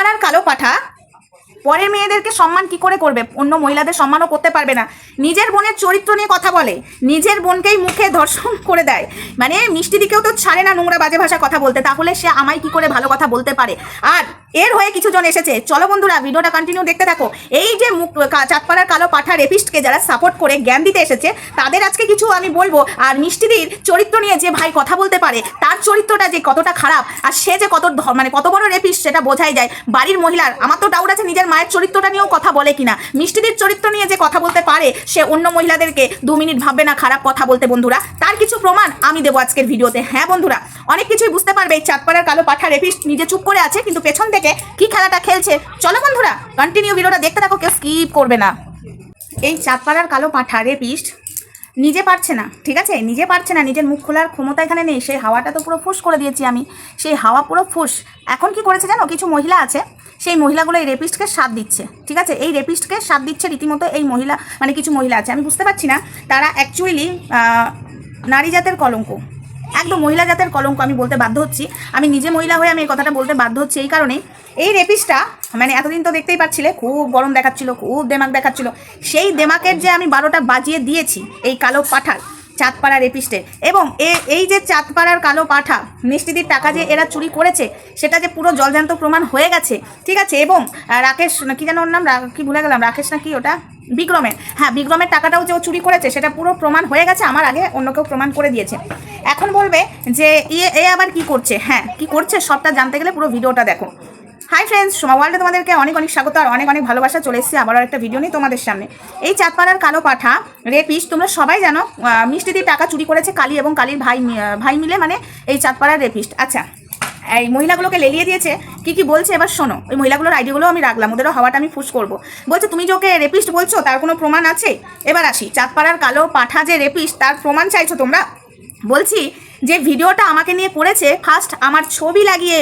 চাঁদপাড়ার কালো পাঠা? পরের মেয়েদেরকে সম্মান কি করে করবে? অন্য মহিলাদের সম্মানও করতে পারবে না। নিজের বোনের চরিত্র নিয়ে কথা বলে। নিজের বোনকেই মুখে ধর্ষণ করে দেয়। মানে মিষ্টি দিকেও তো ছাড়ে না নোংরা বাজে ভাষা কথা বলতে। তাহলে সে আমায় কি করে ভালো কথা বলতে পারে? আর এর হয়ে কিছু জন এসেছে। চলো বন্ধুরা, ভিডিওটা কন্টিনিউ দেখতে থাকো। এই যে মুখ চাঁদপাড়ার কালো পাঠা রেপিস্টকে যারা সাপোর্ট করে জ্ঞান দিতে এসেছে, তাদের আজকে কিছু আমি বলব। আর মিষ্টিদির চরিত্র নিয়ে যে ভাই কথা বলতে পারে, তার চরিত্রটা যে কতটা খারাপ, আর সে যে কত মানে কত বড় রেপিস্ট সেটা বোঝাই যায়। বাড়ির মহিলার, আমার তো ডাউট আছে নিজের মায়ের চরিত্রটা নিয়েও কথা বলে কিনা? মিষ্টিদির চরিত্র নিয়ে যে কথা বলতে পারে, সে অন্য মহিলাদেরকে দু মিনিট ভাববে না খারাপ কথা বলতে বন্ধুরা। তার কিছু প্রমাণ আমি দেবো আজকের ভিডিওতে। হ্যাঁ বন্ধুরা, অনেক কিছুই বুঝতে পারবে। এই চাঁদপাড়ার কালো পাঠা রেপিস্ট নিজে চুপ করে আছে, কিন্তু পেছন থেকে কি খেলাটা খেলছে? চলো বন্ধুরা কন্টিনিউ ভিডিওটা। দেখতে থাকো, কেউ স্কিপ করবে না। এই চাঁদপাড়ার কালো পাঠা রেপিস্ট নিজে পারছে না, ঠিক আছে? নিজে পারছে না, নিজের মুখ খোলার ক্ষমতা এখানে নেই। সেই হাওয়াটা তো পুরো ফুস করে দিয়েছি আমি। সেই হাওয়া পুরো ফুস। এখন কি করেছে জানো? কিছু মহিলা আছে সেই মহিলাগুলো এই রেপিস্টকে সাথ দিচ্ছে, ঠিক আছে? এই রেপিস্টকে সাথ দিচ্ছে রীতিমতো এই মহিলা মানে কিছু মহিলা আছে। আমি বুঝতে পারছি না, তারা অ্যাকচুয়ালি নারী জাতের কলঙ্ক। একদম মহিলা জাতের কলঙ্ক, আমি বলতে বাধ্য হচ্ছি। আমি নিজে মহিলা হয়ে আমি এই কথাটা বলতে বাধ্য হচ্ছি এই কারণেই এই রেপিসটা মানে এতদিন তো দেখতেই পাচ্ছিলে, খুব গরম দেখাচ্ছিল, খুব দেমাক দেখাচ্ছিল। সেই দেমাকের যে আমি বারোটা বাজিয়ে দিয়েছি, এই কালো পাঠার চাঁদপাড়া রেপিস্টে। এবং এ- এই যে চাঁদপাড়ার কালো পাঠা মিষ্টিদির টাকা যে এরা চুরি করেছে, সেটা যে পুরো জলজান্ত প্রমাণ হয়ে গেছে, ঠিক আছে? এবং রাকেশ, কি যেন ওর নাম কি ভুলে গেলাম, রাকেশ না কি ওটা? বিক্রমের। হ্যাঁ বিক্রমের টাকাটাও যে ও চুরি করেছে, সেটা পুরো প্রমাণ হয়ে গেছে, আমার আগে অন্য কেউ প্রমাণ করে দিয়েছে। এখন বলবে যে ইয়ে এ আবার কি করছে? হ্যাঁ কি করছে? সবটা জানতে গেলে পুরো ভিডিওটা দেখো। হাই ফ্রেন্ডস সোমা ওয়ার্ল্ডে তোমাদেরকে অনেক অনেক স্বাগত আর অনেক অনেক ভালোবাসা। চলে এসেছি আবারও একটা ভিডিও নিয়ে তোমাদের সামনে। এই চাঁদপাড়ার কালো পাঠা রেপিস তোমরা সবাই জানো আহ, মিষ্টিদির টাকা চুরি করেছে কালী এবং কালীর ভাই ভাই মিলে মানে এই চাঁদপাড়ার রেপিস্ট আচ্ছা এই মহিলাগুলোকে লেলিয়ে দিয়েছে কি কি বলছে এবার শোনো। ওই মহিলাগুলোর আইডিগুলো আমি রাখলাম ওদেরও হাওয়াটা আমি ফুস করব। বলছে তুমি যে ওকে রেপিস্ট বলছো তার কোনো প্রমাণ আছে? এবার আসি চাঁদপাড়ার কালো পাঠা যে রেপিস্ট তার প্রমাণ চাইছো তোমরা? বলছি যে ভিডিওটা আমাকে নিয়ে করেছে ফার্স্ট আমার ছবি লাগিয়ে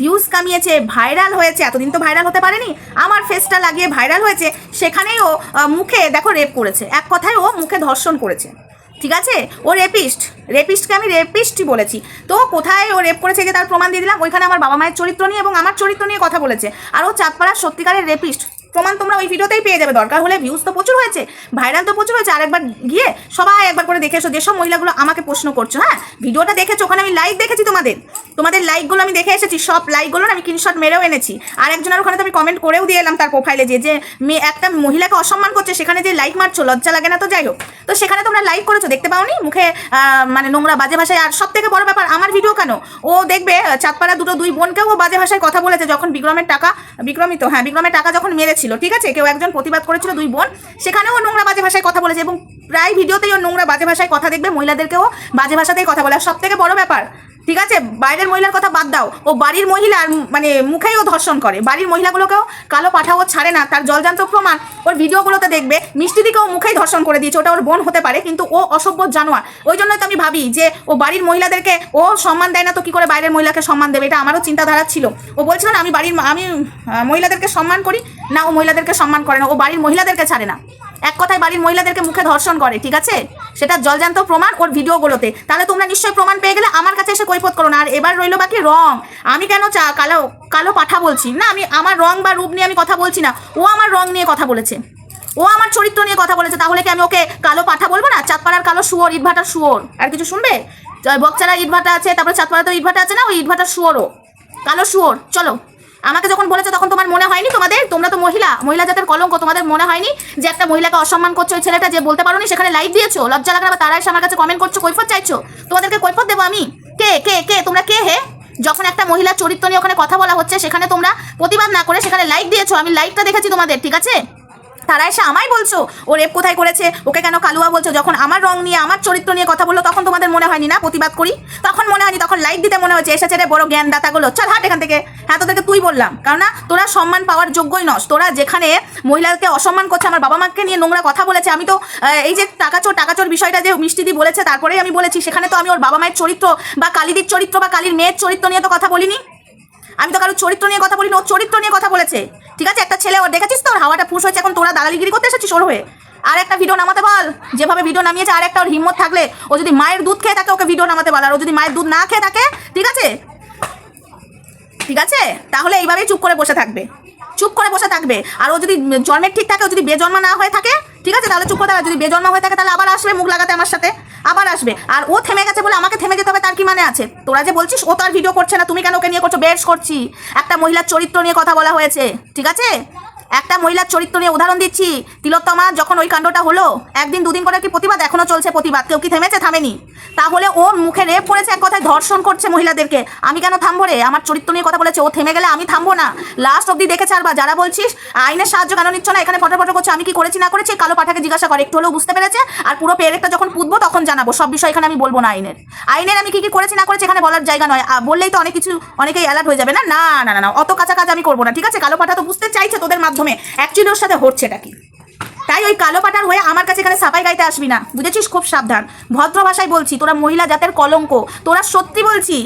ভিউজ কামিয়েছে ভাইরাল হয়েছে, এতদিন তো ভাইরাল হতে পারেনি, আমার ফেসটা লাগিয়ে ভাইরাল হয়েছে, সেখানেই ও মুখে দেখো রেপ করেছে, এক কথায় ও মুখে ধর্ষণ করেছে, ঠিক আছে? ও রেপিস্ট রেপিস্টকে আমি রেপিস্টই বলেছি, তো কোথায় ও রেপ করেছে যে তার প্রমাণ দিয়ে দিলাম? ওইখানে আমার বাবা মায়ের চরিত্র নিয়ে এবং আমার চরিত্র নিয়ে কথা বলেছে, আর ও চাঁদপাড়ার সত্যিকারের রেপিস্ট প্রমাণ তোমরা ওই ভিডিওতেই পেয়ে যাবে। দরকার হলে ভিউজ তো প্রচুর হয়েছে। ভাইরাল তো প্রচুর হয়েছে। আরেকবার গিয়ে সবাই একবার করে দেখে এসো। যেসব মহিলাগুলো আমাকে প্রশ্ন করছ হ্যাঁ? ভিডিওটা দেখেছ? ওখানে আমি লাইক দেখেছি তোমাদের। তোমাদের লাইকগুলো আমি দেখে এসেছি। সব লাইকগুলো আমি স্ক্রিনশট মেরেও এনেছি। আর একজনের ওখানে তো আমি কমেন্ট করেও দিয়ে এলাম তার প্রোফাইলে যে যে মেয়ে একটা মহিলাকে অসম্মান করছে, সেখানে যে লাইক মারছো, লজ্জা লাগে না তো? যাই হোক। তো সেখানে তোমরা লাইক করেছ। দেখতে পাওনি? মুখে মানে নোংরা বাজে ভাষায়। আর সব থেকে বড় ব্যাপার, আমার ভিডিও কেন? ও দেখবে, চাঁদপাড়া দুটো দুই বোনকেও ও বাজে ভাষায় কথা বলেছে। যখন বিক্রমের টাকা বিক্রমিত হ্যাঁ বিক্রমের টাকা যখন মেরেছিল ঠিক আছে? কেউ একজন প্রতিবাদ করেছিল দুই বোন, সেখানেও ও নোংরা বাজে ভাষায় কথা বলেছে এবং প্রায় ভিডিওতেই ও নোংরা বাজে ভাষায় কথা দেখবে, মহিলাদেরকেও বাজে ভাষাতেই কথা বলে। সব থেকে বড় ব্যাপার, ঠিক আছে? বাইরের মহিলার কথা বাদ দাও। ও বাড়ির মহিলার মানে মুখেই ও ধর্ষণ করে। বাড়ির মহিলাগুলোকেও কালো পাঠাও ছাড়ে না। তার জলজান্ত প্রমাণ ওর ভিডিওগুলোতে দেখবে মিষ্টি দিকেও মুখেই ধর্ষণ করে দিয়েছে। ওটা ওর বোন হতে পারে, কিন্তু ও অসভ্য জানোয়ার। ওই জন্যই তো আমি ভাবি যে ও বাড়ির মহিলাদেরকে, ও সম্মান দেয় না তো কী করে বাইরের মহিলাকে সম্মান দেবে? এটা আমারও চিন্তাধারা ছিল। ও বলছিল না, আমি বাড়ির, আমি মহিলাদেরকে সম্মান করি না, ও মহিলাদেরকে সম্মান করে না, ও বাড়ির মহিলাদেরকে ছাড়ে না। এক কথায় বাড়ির মহিলাদেরকে মুখে ধর্ষণ করে, ঠিক আছে? সেটা জলজান্ত প্রমাণ ওর ভিডিওগুলোতে। তাহলে তোমরা নিশ্চয়ই প্রমাণ পেয়ে গেলে আমার কাছে এসে কৈফত করো না। আর এবার রইল বাকি রং। আমি কেন চা, কালো কালো পাঠা বলছি? না, আমি আমার রং বা রূপ নিয়ে আমি কথা বলছি না। ও আমার রং নিয়ে কথা বলেছে। ও আমার চরিত্র নিয়ে কথা বলেছে। তাহলে কি আমি ওকে কালো পাঠা বলব না? চাঁদপাড়ার কালো শুয়োর, ইটভাটার শুয়োর। আর কিছু শুনবে? বকচারা ইটভাটা আছে, তারপরে চাঁদপাড়াতে ইটভাটা আছে না? ওই ইটভাটার শুয়োরও। কালো শুয়োর, চলো। আমাকে যখন বলেছে তখন তোমার মনে হয়নি তোমাদের? তোমরা তো মহিলা। মহিলা জাতের কলঙ্ক, তোমাদের মনে হয়নি যে একটা মহিলাকে অসম্মান করছ ওই ছেলেটা যে বলতে পারোনি? সেখানে লাইভ দিয়েছ? লজ্জা লাগা বা তারা এসে আমার কাছে কমেন্ট করছ? কৈফত চাইছো? তোমাদেরকে কৈফত দেবো আমি? কে কে কে? তোমরা কে হে? যখন একটা মহিলা চরিত্র নিয়ে ওখানে কথা বলা হচ্ছে, সেখানে তোমরা প্রতিবাদ না করে সেখানে লাইক দিয়েছ। আমি লাইকটা দেখেছি তোমাদের, ঠিক আছে? তারা এসে আমায় বলছো, ও রেপ কোথায় করেছে? ওকে কেন কালুয়া বলছো? যখন আমার রং নিয়ে, আমার চরিত্র নিয়ে কথা বলল, তখন তোমাদের মনে হয়নি না? প্রতিবাদ করি? তখন মনে হয়নি, তখন লাইক দিতে মনে হচ্ছে এসেছে রে বড় জ্ঞান দাতাগুলো চল হাট এখান থেকে। হ্যাঁ তোদেরকে তুই বললাম। কারণ না, তোরা সম্মান পাওয়ার যোগ্যই নস। তোরা যেখানে মহিলাকে অসম্মান করছে, আমার বাবা মাকে নিয়ে নোংরা কথা বলেছে, আমি তো এই যে টাকাচোর টাকাচোর বিষয়টা যে মিষ্টিদি বলেছে, তারপরেই আমি বলেছি, সেখানে তো আমি ওর বাবা মায়ের চরিত্র বা কালিদির চরিত্র বা কালির মেয়ের চরিত্র নিয়ে তো কথা বলিনি। আমি তো কারোর চরিত্র নিয়ে কথা বলিনি, ওর চরিত্র নিয়ে কথা বলেছে। ঠিক আছে, একটা ছেলে ওর দেখেছিস তো? ওর হাওয়াটা ফুস হয়েছে, এখন তোরা দালালিগিরি করতে এসেছিস ওর হয়ে। আর একটা ভিডিও নামাতে বল। যেভাবে ভিডিও নামিয়েছে, আর একটা ওর হিম্মত থাকলে, ও যদি মায়ের দুধ খেয়ে থাকে, ওকে ভিডিও নামাতে বল। আর ও যদি মায়ের দুধ না খেয়ে থাকে, ঠিক আছে? ঠিক আছে? তাহলে এইভাবেই চুপ করে বসে থাকবে। চুপ করে বসে থাকবে। আর ও যদি জন্মের ঠিক থাকে, ও যদি বেজন্মা না হয়ে থাকে, ঠিক আছে? তাহলে চুপ করে থাকবে যদি বেজন্মা হয়ে থাকে, তাহলে আবার আসবে মুখ লাগাতে আমার সাথে। আবার আসবে। আর ও থেমে গেছে বলে আমাকে থেমে যেতে হবে, তার কি মানে আছে? তোরা যে বলছিস ও তার ভিডিও করছে না, তুমি কেন ওকে নিয়ে করছ? বেশ করছি। একটা মহিলার চরিত্র নিয়ে কথা বলা হয়েছে। ঠিক আছে? একটা মহিলার চরিত্র নিয়ে উদাহরণ দিচ্ছি। তিলোত্তমা, যখন ওই কাণ্ডটা হলো, একদিন দুদিন করে কি প্রতিবাদ এখনও চলছে প্রতিবাদ? কেউ কি থেমেছে, থামেনি? তাহলে ও মুখে রেপ করেছে, এক কথায় ধর্ষণ করছে মহিলাদেরকে। আমি কেন থামবো রে? আমার চরিত্র নিয়ে কথা বলেছে, ও থেমে গেলে আমি থামবো না। লাস্ট অব্দি দেখে ছাড়বা যারা বলছিস, আইনের সাহায্য কেন নিচ্ছ না? এখানে ফটো ফটো করছে, আমি কি করেছি, না করেছি? কালো পাঠাকে জিজ্ঞাসা করে, একটু হলেও বুঝতে পেরেছে? আর পুরো পেরেকটা যখন পুতবো, তখন জানাব। সব বিষয় এখানে আমি বলব না আইনের। আইনের আমি কি কি করেছি, না করেছি এখানে বলার জায়গা নয়। বললেই তো অনেক কিছু, অনেকেই অ্যালার্ট হয়ে যাবে না? না না না অত কাঁচা কাজ আমি করব না, ঠিক আছে? কালো পাঠা তো বুঝতে চাইছে তোদের মাধ্যমে। অ্যাকচুয়ালি ওর সাথে হচ্ছেটা কি? তাই ওই কালো পাটার হয়ে আমার কাছে এখানে সাফাই গাইতে আসবি না। বুঝেছিস? খুব সাবধান। ভদ্র ভাষায় বলছি, তোরা মহিলা জাতের কলঙ্ক। তোরা সত্যি বলছি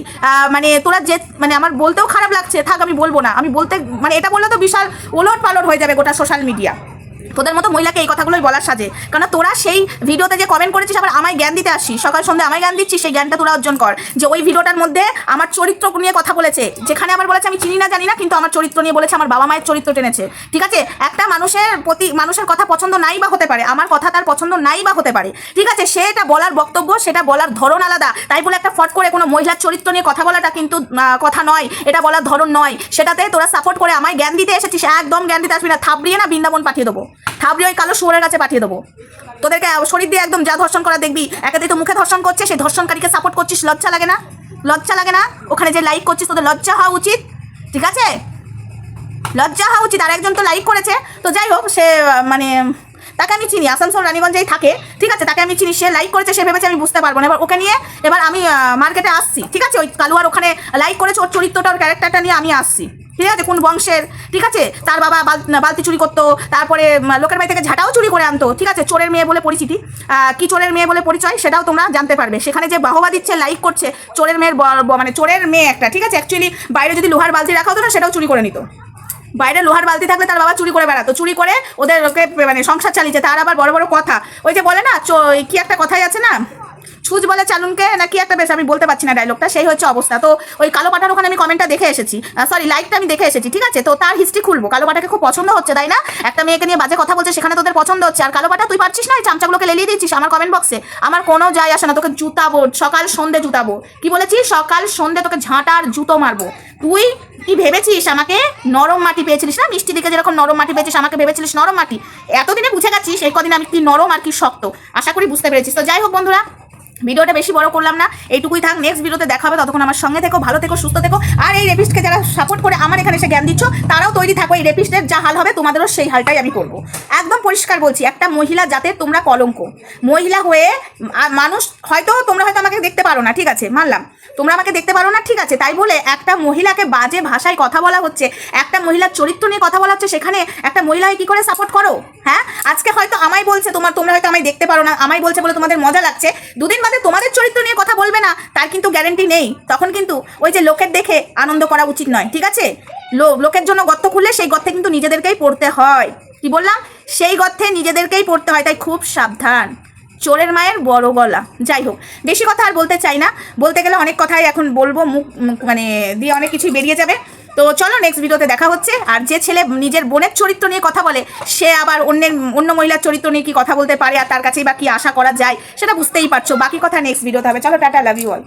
মানে তোরা যে মানে আমার বলতেও খারাপ লাগছে। থাক, আমি বলব না। আমি বলতে মানে এটা বললে তো বিশাল ওলট পালট হয়ে যাবে গোটা সোশ্যাল মিডিয়া তোদের মতো মহিলাকে এই কথাগুলোই বলার সাজে। কারণ তোরা সেই ভিডিওতে যে কমেন্ট করেছিস, আবার আমায় জ্ঞান দিতে আসছিস। সকাল সন্ধ্যে আমায় জ্ঞান দিচ্ছিস, সেই জ্ঞানটা তোরা অর্জন কর। যে ওই ভিডিওটার মধ্যে আমার চরিত্র নিয়ে কথা বলেছে। যেখানে আবার বলেছে, আমি চিনি না, জানি না, কিন্তু আমার চরিত্র নিয়ে বলেছে, আমার বাবা মায়ের চরিত্র টেনেছে। ঠিক আছে? একটা মানুষের প্রতি, মানুষের কথা পছন্দ নাই বা হতে পারে। আমার কথা তার পছন্দ নাই বা হতে পারে। ঠিক আছে? সেটা বলার বক্তব্য, সেটা বলার ধরন আলাদা। তাই বলে একটা ফট করে কোনো মহিলার চরিত্র নিয়ে কথা বলাটা কিন্তু কথা নয়। এটা বলার ধরন নয়। সেটাতে তোরা সাপোর্ট করে আমায় জ্ঞান দিতে এসেছিস। একদম জ্ঞান দিতে আসবি না। থাপড়িয়ে না বৃন্দাবন পাঠিয়ে দেবো। থাবড়িয়ে ওই কালো শুয়োরের কাছে পাঠিয়ে দেবো। তোদেরকে শরীর দিয়ে একদম যা ধর্ষণ করা দেখবি একাধিক তো মুখে ধর্ষণ করছে, সেই ধর্ষণকারীকে সাপোর্ট করছিস, লজ্জা লাগে না? লজ্জা লাগে না? ওখানে যে লাইক করছিস, তোদের লজ্জা হওয়া উচিত? ঠিক আছে? লজ্জা হওয়া উচিত আর একজন তো লাইক করেছে। তো যাই হোক, সে মানে তাকে আমি চিনি, আসানসোল রানীগঞ্জেই থাকে। ঠিক আছে, তাকে আমি চিনি, সে লাইক করেছে, সে ভেবেছে আমি বুঝতে পারব না। এবার ওকে নিয়ে, এবার আমি মার্কেটে আসছি। ঠিক আছে? ওই কালুয়ার ওখানে লাইক করেছে, ওর চরিত্রটা, ওর ক্যারেক্টারটা নিয়ে আমি আসছি। ঠিক আছে? কোন বংশের? ঠিক আছে? তার বাবা বাল- বালতি চুরি করতো, তারপরে লোকের বাড়ি থেকে ঝাঁটাও চুরি করে আনতো, ঠিক আছে? চোরের মেয়ে বলে পরিচিতি। কি চোরের মেয়ে বলে পরিচয়? সেটাও তোমরা জানতে পারবে। সেখানে যে বাহবা দিচ্ছে, লাইক করছে, চোরের মেয়ের মানে চোরের মেয়ে একটা, ঠিক আছে? অ্যাকচুয়ালি বাইরে যদি লোহার বালতি রাখা হতো না, সেটাও চুরি করে নিত। বাইরে লোহার বালতি থাকলে তার বাবা চুরি করে বেড়াতো। চুরি করে ওদের ওকে মানে সংসার চালিয়েছে। তার আবার বড় বড় কথা। ওই যে বলে না কি একটা কথাই আছে না? ছুঁচ বলে চালুনকে নাকি একটা বেশ, আমি বলতে পারছি না ডায়লগটা সেই হচ্ছে অবস্থা। তো ওই কালো পাটার ওখানে আমি কমেন্টটা দেখে এসেছি। সরি লাইকটা আমি দেখে এসেছি, ঠিক আছে? তো তার হিস্ট্রি খুলবো। কালো পাটাকে খুব পছন্দ হচ্ছে, তাই না? একটা মেয়েকে নিয়ে বাজে কথা বলছে, সেখানে তোদের পছন্দ হচ্ছে। আর কালো পাটা, তুই পারছিস না? এই চামচাগুলোকে লেলিয়ে দিচ্ছিস আমার কমেন্ট বক্সে আমার কোনো যায় আসে না, তোকে জুতাবো, সকাল সন্ধে জুতাবো। কি বলেছিস সকাল সন্ধে তোকে ঝাঁটার জুতো মারবো। তুই কি ভেবেছিস আমাকে নরম মাটি পেয়েছিলিস না? মিষ্টি দিকে যেরকম নরম মাটি পেয়েছিস, আমাকে ভেবেছিলিস নরম মাটি? এতদিনে বুঝে গেছিস এই কদিন আমি কি নরম আর কি শক্ত। আশা করি বুঝতে পেরেছিস। তো যাই হোক বন্ধুরা ভিডিওটা বেশি বড় করলাম না, এইটুকুই থাক নেক্সট ভিডিওতে দেখা হবে, ততক্ষণ আমার সঙ্গে থেকো, ভালো থেকো, সুস্থ থেকো, আর এই রেপিস্টকে যারা সাপোর্ট করে আমার এখানে এসে জ্ঞান দিচ্ছ, তারাও তৈরি থাকো, এই রেপিস্টের যা হাল হবে, তোমাদেরও সেই হালটাই আমি করব। একদম পরিষ্কার বলছি, একটা মহিলা যাতে তোমরা কলঙ্ক, মহিলা হয়ে মানুষ, হয়তো তোমরা হয়তো আমাকে দেখতে পারো না, ঠিক আছে, মানলাম। তোমরা আমাকে দেখতে পারো না? ঠিক আছে, তাই বলে একটা মহিলাকে বাজে ভাষায় কথা বলা হচ্ছে, একটা মহিলার চরিত্র নিয়ে কথা বলা হচ্ছে, সেখানে একটা মহিলাকে কি করে সাপোর্ট করো? হ্যাঁ? আজকে হয়তো আমায় বলছে তোমার, তোমরা হয়তো আমায় দেখতে পারো না, আমায় বলছে বলে তোমাদের মজা লাগছে। দুদিন বাদে তোমাদের চরিত্র নিয়ে কথা বলবে না, তার কিন্তু গ্যারেন্টি নেই। তখন কিন্তু ওই যে লোকের দেখে আনন্দ করা উচিত নয়, ঠিক আছে? লো- লোকের জন্য গর্ত খুললে সেই গর্তে কিন্তু নিজেদেরকেই পড়তে হয়। কি বললাম? সেই গর্তে নিজেদেরকেই পড়তে হয়, তাই খুব সাবধান। চোরের মায়ের বড় গলা। যাই হোক, বেশি কথা আর বলতে চাই না। বলতে গেলে অনেক কথাই এখন বলব, মুখ মানে দিয়ে অনেক কিছুই বেরিয়ে যাবে। তো চলো নেক্সট ভিডিওতে দেখা হচ্ছে। আর যে ছেলে নিজের বোনের চরিত্র নিয়ে কথা বলে, সে আবার অন্যের, অন্য মহিলার চরিত্র নিয়ে কি কথা বলতে পারে আর তার কাছেই বা কি আশা করা যায়, সেটা বুঝতেই পারছ। বাকি কথা নেক্সট ভিডিওতে হবে। চলো, টাটা লাভ ইউ অল